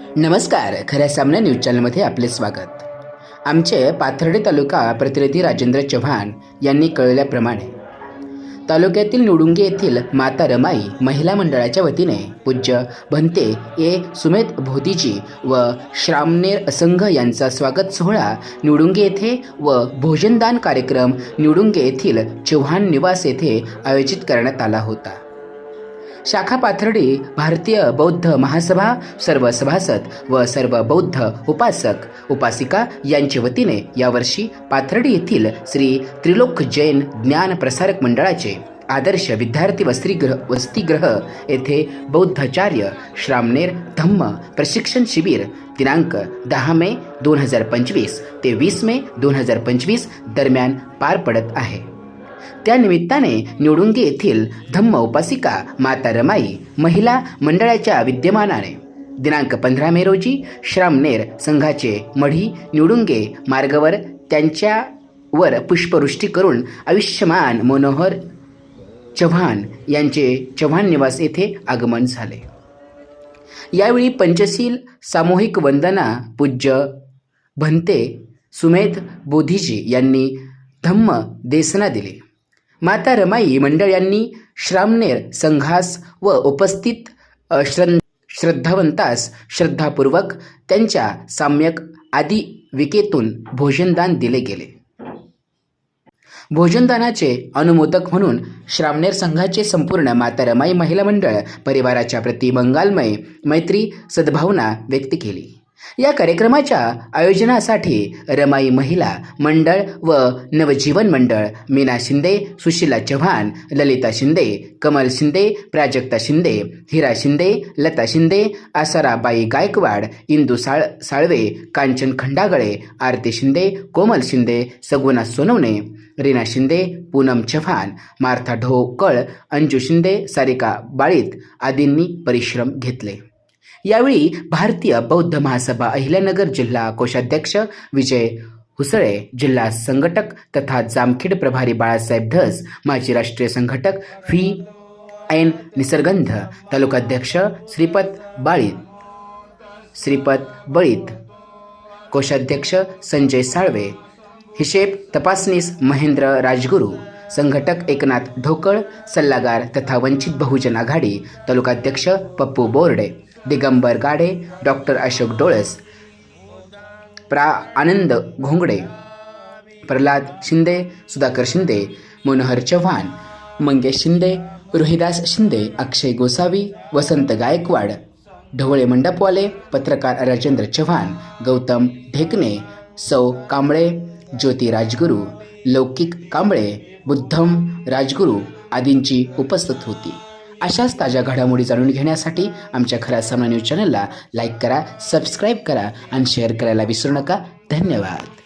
नमस्कार खऱ्या सामना न्यूज चॅनलमध्ये आपले स्वागत. आमचे पाथर्डे तालुका प्रतिनिधी राजेंद्र चव्हाण यांनी कळवल्याप्रमाणे तालुक्यातील निवडुंगे येथील माता रमाई महिला मंडळाच्या वतीने पूज्य भंते ए. सुमेध भोतीजी व श्रामनेर असंघ यांचा स्वागत सोहळा निवडुंगे येथे व भोजनदान कार्यक्रम निवडुंगे येथील चव्हाण निवास येथे आयोजित करण्यात आला होता. शाखा पाथर्डी भारतीय बौद्ध महासभा सर्व सभासद व सर्व बौद्ध उपासक उपासिका यांच्या वतीने यावर्षी पाथर्डी येथील श्री त्रिलोक जैन ज्ञान प्रसारक मंडळाचे आदर्श विद्यार्थी वसतिगृह वसतिग्रह येथे बौद्धाचार्य श्रामनेर धम्म प्रशिक्षण शिबिर दिनांक दहा मे दोन हजार पंचवीस ते वीस मे दोन हजार पंचवीस दरम्यान पार पडत आहे. त्या निमित्ताने निवडुंगे येथील धम्म उपासिका माता रमाई महिला मंडळाच्या विद्यमानाने दिनांक पंधरा मे रोजी श्रामनेर संघाचे मढी निवडुंगे मार्गावर त्यांच्यावर पुष्पवृष्टी करून आयुष्यमान मनोहर चव्हाण यांचे चव्हाण निवास येथे आगमन झाले. यावेळी पंचशील सामूहिक वंदना पूज्य भंते सुमेध बोधीजी यांनी धम्म देसना दिली. माता रमाई मंडळ यांनी श्रामनेर संघास व उपस्थित अ, श्रद्धावंतास श्रद्धापूर्वक त्यांच्या साम्यक आदी विकेतून भोजनदान दिले गेले. भोजनदानाचे अनुमोदक म्हणून श्रामनेर संघाचे संपूर्ण माता रमाई महिला मंडळ परिवाराच्या प्रति मंगालमय मैत्री सद्भावना व्यक्त केली. या कार्यक्रमाच्या आयोजनासाठी रमाई महिला मंडळ व नवजीवन मंडळ मीना शिंदे सुशीला चव्हाण ललिता शिंदे कमल शिंदे प्राजक्ता शिंदे हिरा शिंदे लता शिंदे आसाराबाई गायकवाड इंदू साळ साळवे कांचन खंडागळे आरती शिंदे कोमल शिंदे सगुणा सोनवणे रीना शिंदे पूनम चव्हाण मार्था ढोकळ अंजू शिंदे सारिका बाळीत आदींनी परिश्रम घेतले. यावेळी भारतीय बौद्ध महासभा अहिल्यानगर जिल्हा कोषाध्यक्ष विजय हुसळे जिल्हा संघटक तथा जामखेड प्रभारी बाळासाहेब धस माजी राष्ट्रीय संघटक व्ही. एन. निसर्गंध तालुकाध्यक्ष श्रीपत बाळीत श्रीपत बळीत कोषाध्यक्ष संजय साळवे हिशेब तपासनीस महेंद्र राजगुरू संघटक एकनाथ ढोकळ सल्लागार तथा वंचित बहुजन आघाडी तालुकाध्यक्ष पप्पू बोर्डे. दिगंबर गाडे डॉक्टर अशोक डोळस प्रा आनंद घोंगडे प्रल्हाद शिंदे सुधाकर शिंदे मनोहर चव्हाण मंगेश शिंदे रोहिदास शिंदे अक्षय गोसावी वसंत गायकवाड ढवळे मंडपवाले पत्रकार राजेंद्र चव्हाण गौतम ढेकणे सौ कांबळे ज्योती राजगुरू लौकिक कांबळे बुद्धम राजगुरू आदींची उपस्थित होती. अशाच ताज्या घडामोडी जाणून घेण्यासाठी आमच्या खऱ्या सामना न्यूज चॅनलला लाईक करा सबस्क्राईब करा आणि शेअर करायला विसरू नका. धन्यवाद.